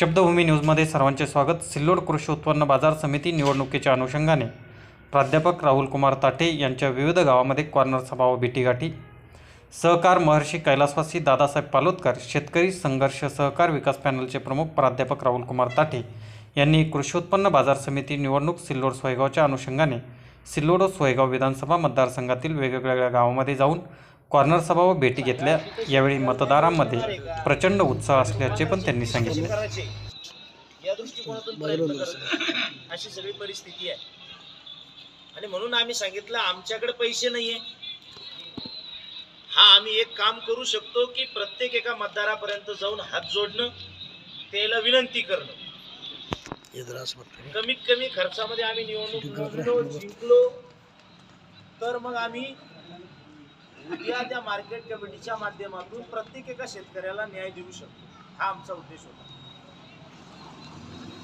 शब्दभूमी न्यूजमध्ये सर्वांचे स्वागत. सिल्लोड कृषी उत्पन्न बाजार समिती निवडणुकीच्या अनुषंगाने प्राध्यापक राहुल कुमार ताटे यांच्या विविध गावामध्ये कॉर्नर सभा व भेटीगाठी. सहकार महर्षी कैलासवासी दादासाहेब पालोदकर शेतकरी संघर्ष सहकार विकास पॅनलचे प्रमुख प्राध्यापक राहुल कुमार ताटे यांनी कृषी उत्पन्न बाजार समिती निवडणूक सिल्लोड सोयगावच्या अनुषंगाने सिल्लोड व सोयगाव विधानसभा मतदारसंघातील वेगवेगळ्या गावामध्ये जाऊन कॉर्नर सभा व भेटी घेतल्या. यावेळी मतदारांमध्ये प्रचंड उत्साह असल्याचे पण त्यांनी सांगितले. करायचे या दृष्टिकोनातून अशी सगळी परिस्थिती आहे. आणि म्हणून आम्ही सांगितलं आमच्याकडे पैसे नाहीये. हा आम्ही एक काम करू शकतो की प्रत्येक एका मतदारापर्यंत जाऊन हात जोडणं त्याला विनंती करणं. कमीत कमी खर्चामध्ये आम्ही निवडणूक जिंकलो तर मग आम्ही उद्या त्या मार्केट कमिटीच्या माध्यमातून प्रत्येक एका शेतकऱ्याला न्याय देऊ शकतो. हा आमचा उद्देश होता.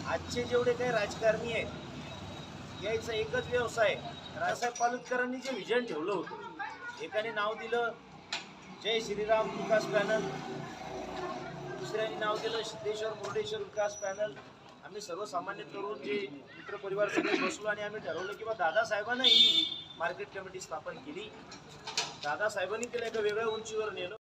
आजचे जेवढे काही राजकारणी आहेत यायचा एकच व्यवसाय रावसाहेब पालुतकरांनी जे विजन ठेवलं होतं एकाने नाव दिलं जय श्रीराम विकास पॅनल. दुसऱ्याने नाव दिलं सिद्धेश्वर मुर्डेश्वर विकास पॅनल. आम्ही सर्वसामान्य तरुण जे मित्र परिवार सगळे बसलो आणि आम्ही ठरवलं की बा दादासाहेबांना ही मार्केट कमिटी स्थापन केली. दादासाहेबांनी तिला एका वेगळ्या उंचीवर नेलं.